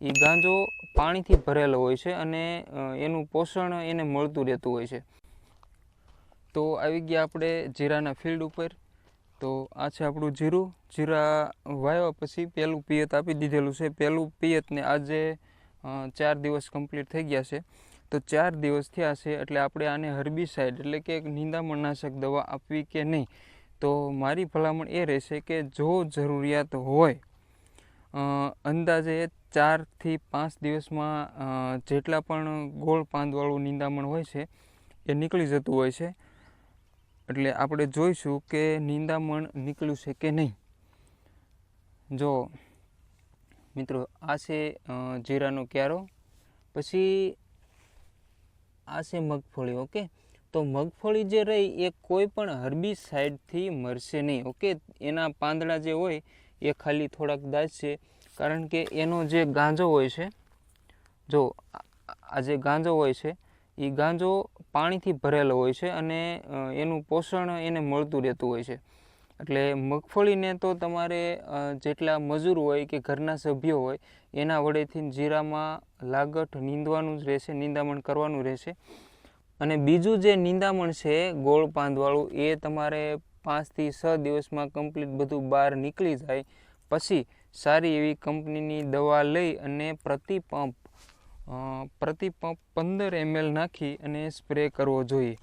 એ ગાંજો પાણીથી ભરેલો હોય છે અને એનું પોષણ એને મળતું રહેતું હોય છે. તો આવી ગયા આપણે જીરાના ફિલ્ડ ઉપર. તો આ છે આપણું જીરું. જીરા વાવ્યા પછી પહેલું પિયત આપી દીધેલું છે. પહેલું પિયતને આજે ચાર દિવસ કમ્પ્લીટ થઈ ગયા છે. તો ચાર દિવસ થયા છે એટલે આપણે આને હર્બીસાઇડ એટલે કે નિંદામણનાશક દવા આપવી કે નહીં? તો મારી ભલામણ એ રહેશે કે જો જરૂરિયાત હોય અંદાજે ચારથી પાંચ દિવસમાં જેટલા પણ ગોળ પાંદવાળું નિંદામણ હોય છે, એ નીકળી જતું હોય છે. એટલે આપણે જોઈશું કે નિંદામણ નીકળ્યું છે કે નહીં. જો, મિત્રો, આ છે જીરાનો ક્યારો. પછી, આ છે મગફળી, ઓકે? તો મગફળી જે રહી એ કોઈ પણ હર્બીસાઇડથી મરશે નહીં, ઓકે? એના પાંદડા જે હોય, એ ખાલી થોડાક દાજશે કારણ કે એનો જે ગાંજો હોય છે, જો આ જે ગાંજો હોય છે એ ગાંજો પાણીથી ભરેલો હોય છે અને એનું પોષણ એને મળતું રહેતું હોય છે. એટલે મગફળીને તો તમારે જેટલા મજૂર હોય કે ઘરના સભ્યો હોય, એના વડેથી જીરામાં લાગઠ નીંદવાનું જ રહેશે, નિંદામણ કરવાનું રહેશે. અને બીજું જે નિંદામણ છે, ગોળ પાંદવાળું, એ તમારે પાંચથી છ દિવસમાં કમ્પ્લીટ બધું બહાર નીકળી જાય. પછી સારી એવી કંપનીની દવા લઈ અને પ્રતિ પંપ પ્રતિ પંપ પંદર એમએલ નાખી અને સ્પ્રે કરવો જોઈએ.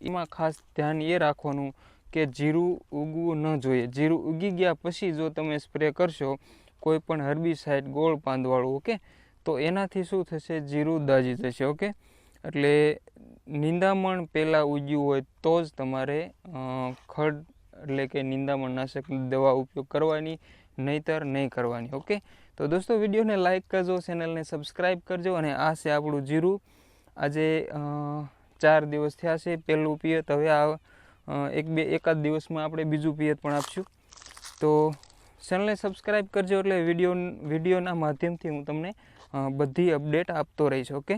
એમાં ખાસ ધ્યાન એ રાખવાનું કે જીરું ઉગવું ન જોઈએ. જીરું ઉગી ગયા પછી જો તમે સ્પ્રે કરશો કોઈ પણ હર્બીસાઇડ ગોળ પાંદવાળું, ઓકે? તો એનાથી શું થશે? જીરું દાજી જશે, ઓકે? એટલે નિંદામણ પહેલાં ઉગ્યું હોય તો જ તમારે ખડ એટલે કે નિંદામણ નાશક દવા ઉપયોગ કરવાની, નહીતર નહીં કરવાની, ઓકે? તો દોસ્તો, વિડીયોને લાઇક કરજો, ચેનલને સબસ્ક્રાઈબ કરજો અને આ છે આપણું જીરું. આજે ચાર દિવસ થયા છે પહેલું પિયત. હવે આ એક બે, એકાદ દિવસમાં આપણે બીજું પિયત પણ આપશું. તો ચેનલને સબસ્ક્રાઈબ કરજો એટલે વીડિયો, વિડીયોના માધ્યમથી હું તમને બધી અપડેટ આપતો રહીશ, ઓકે?